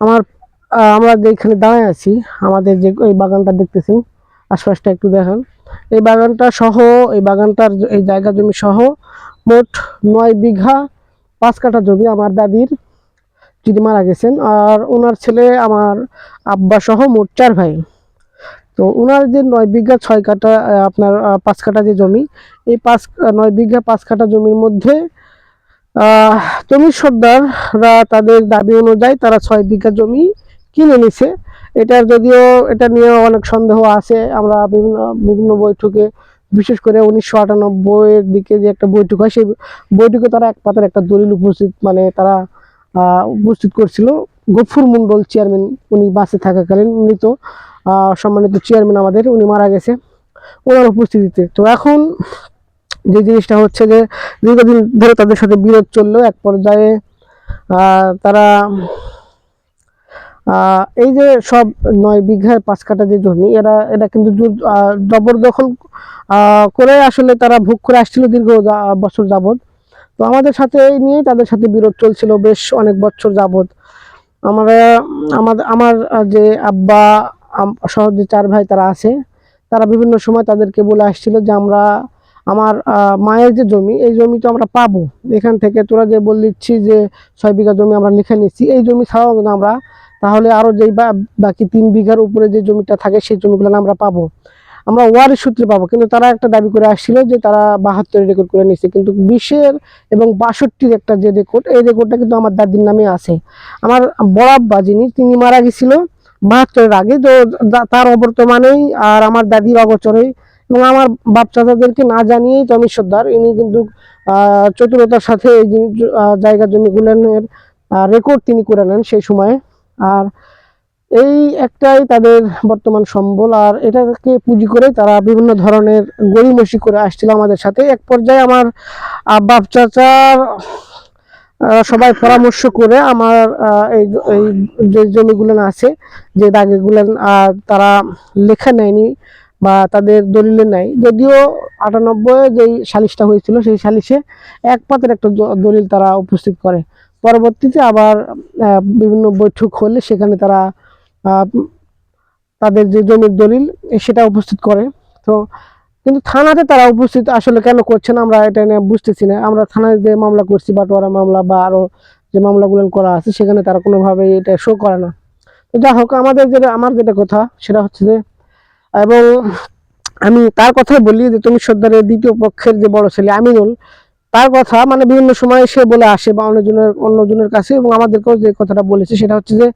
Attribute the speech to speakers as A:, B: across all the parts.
A: আমার আমরা যেখানে দাঁড়ায় আছি, আমাদের যে এই বাগানটা দেখতেছি আশপাশটা একটু দেখান। এই বাগানটা সহ, এই বাগানটার এই জায়গা জমি সহ মোট নয় বিঘা পাঁচ কাঠা জমি আমার দাদির, যিনি মারা গেছেন। আর ওনার ছেলে আমার আব্বা সহ মোট চার ভাই। তো ওনার যে নয় বিঘা ছয় কাঠা আপনার পাঁচ কাঠা যে জমি, এই পাঁচ, নয় বিঘা পাঁচ কাঠা জমির মধ্যে জমির সর্দাররা তাদের দাবি অনুযায়ী তারা ছয় বিঘা জমি কিনে নিছে। এটার যদিও এটা নিয়ে অনেক সন্দেহ আছে। আমরা বিভিন্ন বিভিন্ন বৈঠকে বিশেষ করে উনিশশো আটানব্বইয়ের দিকে যে একটা বৈঠক হয় সেই বৈঠকে তারা এক পাতার একটা দলিল উপস্থিত মানে তারা উপস্থিত করছিল। গফুর মন্ডল চেয়ারম্যান উনি বাসে থাকাকালীন উনি তো আহ, সম্মানিত চেয়ারম্যান আমাদের উনি মারা গেছে ওনার উপস্থিতিতে। তো এখন যে জিনিসটা হচ্ছে যে দীর্ঘদিন ধরে তাদের সাথে বিরোধ চলল এক পর্যায়ে তারা এই যে সব নয় বিঘায় পাঁচ কাটা যে জমি, এরা এটা কিন্তু জবরদখল করে আসলে তারা ভোগ করে আসছিল দীর্ঘ বছর যাবৎ। তো আমাদের সাথে এই নিয়েই তাদের সাথে বিরোধ চলছিল বেশ অনেক বছর যাবৎ। আমরা আমাদের আমার যে আব্বা সহ যে চার ভাই তারা আছে, তারা বিভিন্ন সময় তাদেরকে বলে আসছিল যে আমরা আমার মায়ের যে জমি, এই জমি তো আমরা পাবো। এখান থেকে তোরা যে বললিচ্ছি যে ছয় বিঘা জমি আমরা লিখে নিচ্ছি, এই জমি ছাড়াও কিন্তু আমরা তাহলে আরও যেই বাকি তিন বিঘার উপরে যে জমিটা থাকে, সেই জমিগুলো আমরা পাবো। আমরা ওয়ারের সূত্রে পাবো, কিন্তু তারা একটা দাবি করে আসছিল যে তারা বাহাত্তর রেকর্ড করে নিচ্ছে কিন্তু বিশের এবং বাষট্টির একটা যে রেকর্ড এই রেকর্ডটা কিন্তু আমার দাদির নামে আছে। আমার বড় আব্বা যিনি, তিনি মারা গেছিল বাহাত্তরের আগে তো, তার অবর্তমানেই আর আমার দাদির অগোচরেই এবং আমার বাপ চাচাদেরকে না জানিয়েই টমি সর্দার ইনি কিন্তু চতুরতার সাথে এই জায়গা জমিগুলোর রেকর্ড তিনি করে নেন সেই সময়ে। আর এই একটাই তাদের বর্তমান সম্বল। আর এটাকে পুঁজি করে তারা বিভিন্ন ধরনের গড়িমসি করে আসছিল আমাদের সাথে। এক পর্যায়ে আমার বাপ চাচার সবাই পরামর্শ করে আমার এই যে জমিগুলো আছে, যে দাগেগুলো তারা লেখা নেয়নি। বা তাদের দলিলে নাই। যদিও আটানব্বই যেই সালিশটা হয়েছিল, সেই সালিশে এক পাতের একটা দলিল তারা উপস্থিত করে। পরবর্তীতে আবার বিভিন্ন বৈঠক হলে সেখানে তারা তাদের যে জমির দলিল, সেটা উপস্থিত করে। তো, কিন্তু থানাতে তারা উপস্থিত আসলে কেন করছে না, আমরা এটা নিয়ে বুঝতেছি না। আমরা থানায় যে মামলা করছি, বাটোয়ারা মামলা বা আরও যে মামলাগুলো করা আছে, সেখানে তারা কোনোভাবে এটা শো করে না। তো যা হোক, আমাদের যেটা, আমার যেটা কথা, সেটা হচ্ছে যে এবং আমি তার কথাই বলি যে তুমি সর্দারের দ্বিতীয় পক্ষের যে বড় ছেলে আমিনুল, তার কথা মানে বিভিন্ন সময় সে বলে আসে বা অন্যজনের অন্যজনের কাছে এবং আমাদেরকেও যে কথাটা বলেছে সেটা হচ্ছে যে,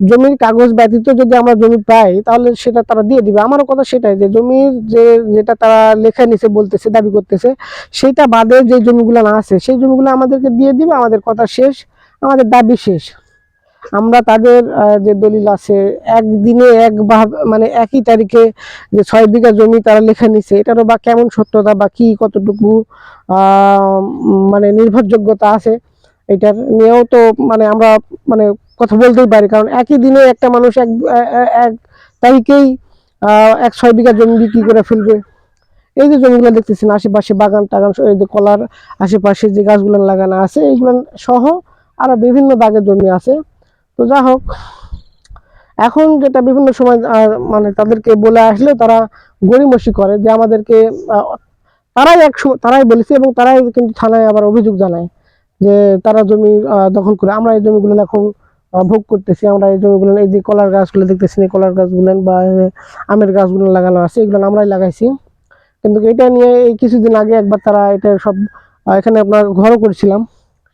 A: জমির কাগজ ব্যতীত যদি আমরা জমি পাই তাহলে সেটা তারা দিয়ে দিবে। আমারও কথা সেটাই যে জমির যে যেটা তারা লেখা নিচে বলতেছে, দাবি করতেছে, সেটা বাদে যে জমিগুলো না আছে, সেই জমিগুলো আমাদেরকে দিয়ে দিবে, আমাদের কথা শেষ, আমাদের দাবি শেষ। আমরা তাদের যে দলিল আছে, একদিনে এক মানে একই তারিখে যে ছয় বিঘা জমি তারা লেখা নিছে, এটারও বা কেমন সত্যতা বা কি কতটুকু মানে নির্ভরযোগ্যতা আছে, এটার নিয়েও তো মানে আমরা মানে কথা বলতেই পারি। কারণ একই দিনে একটা মানুষ এক এক তারিখেই এক ছয় বিঘা জমি বিক্রি করে ফেলবে। এই যে জমিগুলো দেখতেছেন, আশেপাশে বাগান টাগান, এই যে কলার আশেপাশে যে গাছগুলো লাগানো আছে, এইগুলো সহ আরও বিভিন্ন দাগের জমি আছে। তো যা হোক, এখন যেটা বিভিন্ন সময় মানে তাদেরকে বলে আসলে তারা গড়িমসি করে যে আমাদেরকে তারাই এক তারাই বলেছে এবং তারাই কিন্তু থানায় আবার অভিযোগ জানায় যে তারা জমি দখল করে। আমরা এই জমিগুলো এখন ভোগ করতেছি, আমরা এই জমিগুলো, এই যে কলার গাছগুলো দেখতেছি এই কলার গাছগুলো বা আমের গাছগুলো লাগানো আছে, এগুলো আমরাই লাগাইছি। কিন্তু এটা নিয়ে এই কিছুদিন আগে একবার তারা এটা সব এখানে আপনার ঘরও করেছিলাম,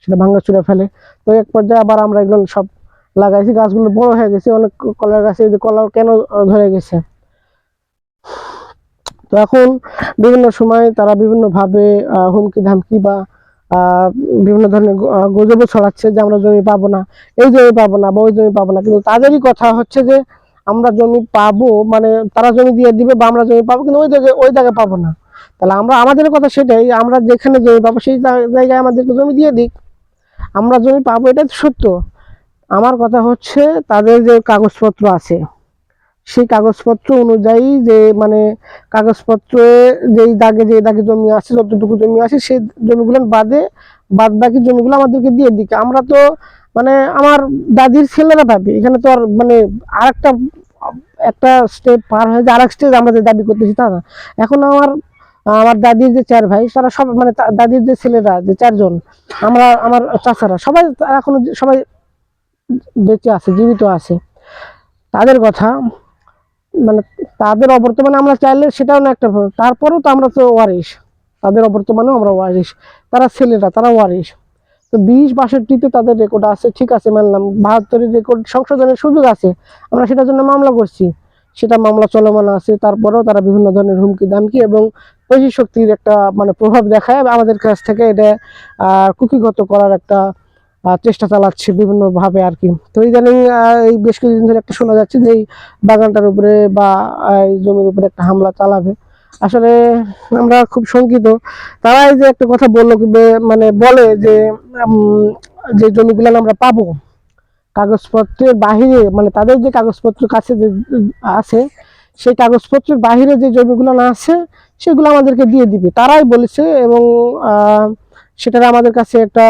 A: সেটা ভাঙা চুরা ফেলে। তো এক পর্যায়ে আবার আমরা এগুলো সব লাগাইছি গাছগুলো বড় হয়ে গেছে অনেক কলার গাছে এই যে কলা কেন ধরে গেছে? তো এখন বিভিন্ন সময় তারা বিভিন্ন ভাবে আহ, হুমকি ধামকি বা বিভিন্ন ধরনের গ- আহ, গুজবও ছড়াচ্ছে যে আমরা জমি পাবো না এই জমি পাবো না বা ওই জমি পাবো না। কিন্তু তাদেরই কথা হচ্ছে যে আমরা জমি পাবো মানে তারা জমি দিয়ে দিবে বা আমরা জমি পাবো কিন্তু ওই জায়গায় ওই জায়গায় পাবো না। তাহলে আমরা আমাদের কথা সেটাই আমরা যেখানে জমি পাবো সেই জায়গায় আমাদেরকে জমি দিয়ে দিক। আমরা জমি পাবো এটাই সত্য। আমার কথা হচ্ছে তাদের যে কাগজপত্র আছে, সেই কাগজপত্র অনুযায়ী যে মানে কাগজপত্রে যেই দাগে যে দাগে জমি আছে, যতটুকু জমি আছে, সেই জমিগুলো বাদে বাদ বাকি জমিগুলো আমাদেরকে দিয়ে দিকে। আমরা তো মানে আমার দাদির ছেলেরা পাবে এখানে তো আর মানে আরেকটা, একটা একটা স্টেপ পার হয়ে যে আরেক স্টেজ আমাদের দাবি করতেছি, তা না। এখন আমার আমার দাদির যে চার ভাই, তারা সব মানে দাদির যে ছেলেরা, যে চারজন, আমরা, আমার চাচারা, সবাই এখনও যে- সবাই বেঁচে আছে, জীবিত আছে। তাদের কথা মানে তাদের অবর্তমানে আমরা চাইলে সেটাও না একটা তারপরেও তো আমরা তো ওয়ারিশ। তাদের অবর্তমানেও আমরা ওয়ারিশ। তারা ছেলেরা, তারা ওয়ারিশ। তো বিশ বাষট্টিতে তাদের রেকর্ড আছে, ঠিক আছে, মানলাম। বাহাত্তরের রেকর্ড সংশোধনের সুযোগ আছে। আমরা সেটার জন্য মামলা করছি। সেটা মামলা চলমান আছে। তারপরেও তারা বিভিন্ন ধরনের হুমকি, দামকি এবং শক্তির একটা মানে প্রভাব দেখায়। আমাদের কাছ থেকে এটা কুকিগত করার একটা চেষ্টা চালাচ্ছে বিভিন্নভাবে আর কি। তো ইদানিং এই বেশ কিছুদিন ধরে একটা শোনা যাচ্ছে যে এই বাগানটার উপরে বা এই জমির উপরে একটা হামলা চালাবে। আসলে আমরা খুব শঙ্কিত। তারা এই যে একটা কথা বলল মানে বলে যে যে জমিগুলো আমরা পাবো। কাগজপত্রের বাহিরে মানে তাদের যে কাগজপত্র কাছে যে, আছে, সেই কাগজপত্রের বাহিরে যে জমিগুলো না আছে, সেগুলো আমাদেরকে দিয়ে দিবে। তারাই বলেছে এবং সেটার আমাদের কাছে একটা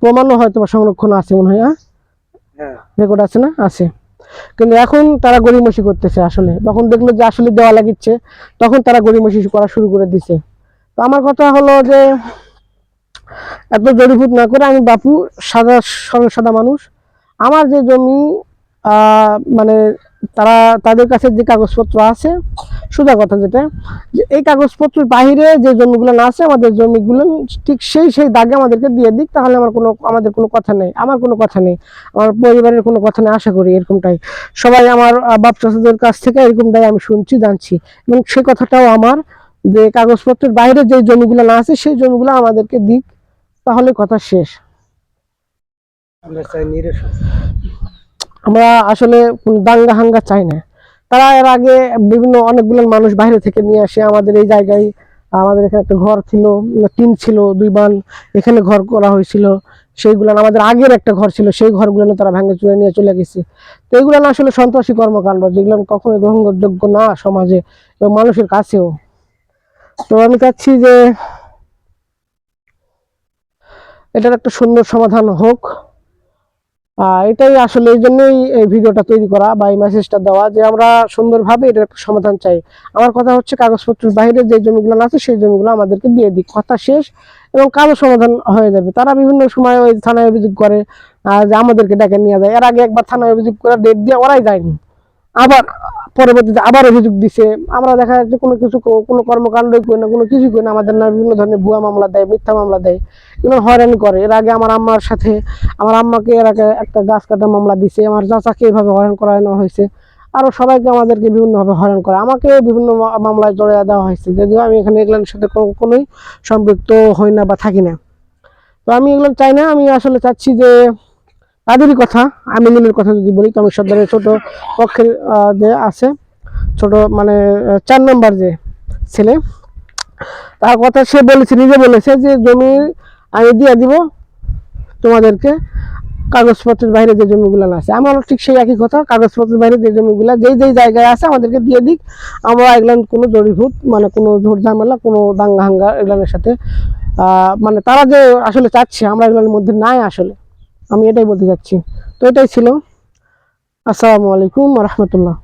A: প্রমাণও হয়তো বা সংরক্ষণ আছে মনে হয়
B: হ্যাঁ?
A: রেকর্ড আছে না? আছে। কিন্তু এখন তারা গড়িমসি করতেছে আসলে। তখন দেখল যে আসলে দেওয়া লাগিচ্ছে। তখন তারা গড়িমসি করা শুরু করে দিছে। তো আমার কথা হলো যে এত জড়িভূত না করে আমি বাপু সাদা সরল সাদা মানুষ। আমার যে জমি মানে তারা তাদের কাছে যে কাগজপত্র আছে, সোজা কথা যেটা, যে এই কাগজপত্রের বাইরে যে জমিগুলো না আছে, আমাদের জমিগুলো ঠিক সেই সেই দাগে আমাদেরকে দিয়ে দিক, তাহলে আমার কোনো, আমাদের কোনো কথা নেই, আমার কোনো কথা নেই, আমার পরিবারের কোনো কথা নেই, আশা করি এরকমটাই। সবাই আমার বাপ চাচাদের কাছ থেকে এরকমটাই আমি শুনছি, জানছি, এবং সেই কথাটাও আমার, যে কাগজপত্রের বাইরে যে জমিগুলো না আছে, সেই জমিগুলো আমাদেরকে দিক, তাহলে কথা শেষ।
B: আমরা চাই নিরসন।
A: আমরা আসলে দাঙ্গা হাঙ্গা চাই না। তারা এর আগে বিভিন্ন অনেকগুলো মানুষ বাইরে থেকে নিয়ে আসে আমাদের এই জায়গায়। আমাদের এখানে একটা ঘর ছিল, টিন ছিল, দুই বান, এখানে ঘর করা হয়েছিল। সেইগুলো আমাদের আগের একটা ঘর ছিল, সেই ঘরগুলো তারা ভেঙে চুরে নিয়ে চলে গেছে। তো এগুলো না আসলে সন্ত্রাসী কর্মকাণ্ড, যেগুলো কখনো গ্রহণযোগ্য না সমাজে এবং মানুষের কাছেও। তো আমি চাচ্ছি যে এটার একটা সুন্দর সমাধান হোক। এটাই আসলে এই জন্যই এই ভিডিওটা তৈরি করা বা এই মেসেজটা দেওয়া যে আমরা সুন্দরভাবে এটার একটা সমাধান চাই। আমার কথা হচ্ছে কাগজপত্রের বাইরে যে জমিগুলো আছে, সেই জমিগুলো আমাদেরকে দিয়ে দিই কথা শেষ এবং কাজও সমাধান হয়ে যাবে। তারা বিভিন্ন সময় ওই থানায় অভিযোগ করে যে আমাদেরকে ডেকে নিয়ে যায়। এর আগে একবার থানায় অভিযোগ করে ডেট দিয়ে ওরাই যায়নি। আবার পরবর্তীতে আবার অভিযোগ দিছে। আমরা দেখা যাচ্ছে কোনো কিছু কোনো কর্মকাণ্ডই করি না, কোনো কিছু করি না। আমাদের না বিভিন্ন ধরনের ভুয়া মামলা দেয়, মিথ্যা মামলা দেয়, এগুলো হয়রানি করে। এর আগে আমার আম্মার সাথে, আমার আম্মাকে এর আগে একটা গাছ কাটা মামলা দিছে। আমার চাচাকে এভাবে হয়রান করানো হয়েছে। আরও সবাইকে আমাদেরকে বিভিন্নভাবে হয়রান করে। আমাকে বিভিন্ন মামলায় জড়িয়ে দেওয়া হয়েছে। যদিও আমি এখানে এগুলোর সাথে কোনো- কোনোই সম্পৃক্ত হই না বা থাকি না। তো আমি এগুলো চাই না। আমি আসলে চাচ্ছি যে তাদেরই কথা, আমি নীলের কথা যদি বলি, তো আমি সর্দারের ছোট পক্ষের যে আছে, ছোট মানে চার নম্বর যে ছেলে, তার কথা সে বলেছে, নিজে বলেছে যে জমি আমি দিয়ে দিব তোমাদেরকে, কাগজপত্রের বাইরে যে জমিগুলো আছে। আমারও ঠিক সেই একই কথা, কাগজপত্রের বাইরে যে জমিগুলো, যেই যেই জায়গায় আছে, আমাদেরকে দিয়ে দিক। আমরা এগুলান কোনো জড়িভূত মানে কোনো ঝোট ঝামেলা, কোনো দাঙ্গা হাঙ্গা এগুলোর সাথে মানে তারা যে আসলে চাচ্ছে, আমরা এগুলোর মধ্যে নাই আসলে। আমি এটাই বলতে চাচ্ছি তো এটাই ছিল। আসসালামু আলাইকুম রহমতুল্লাহ।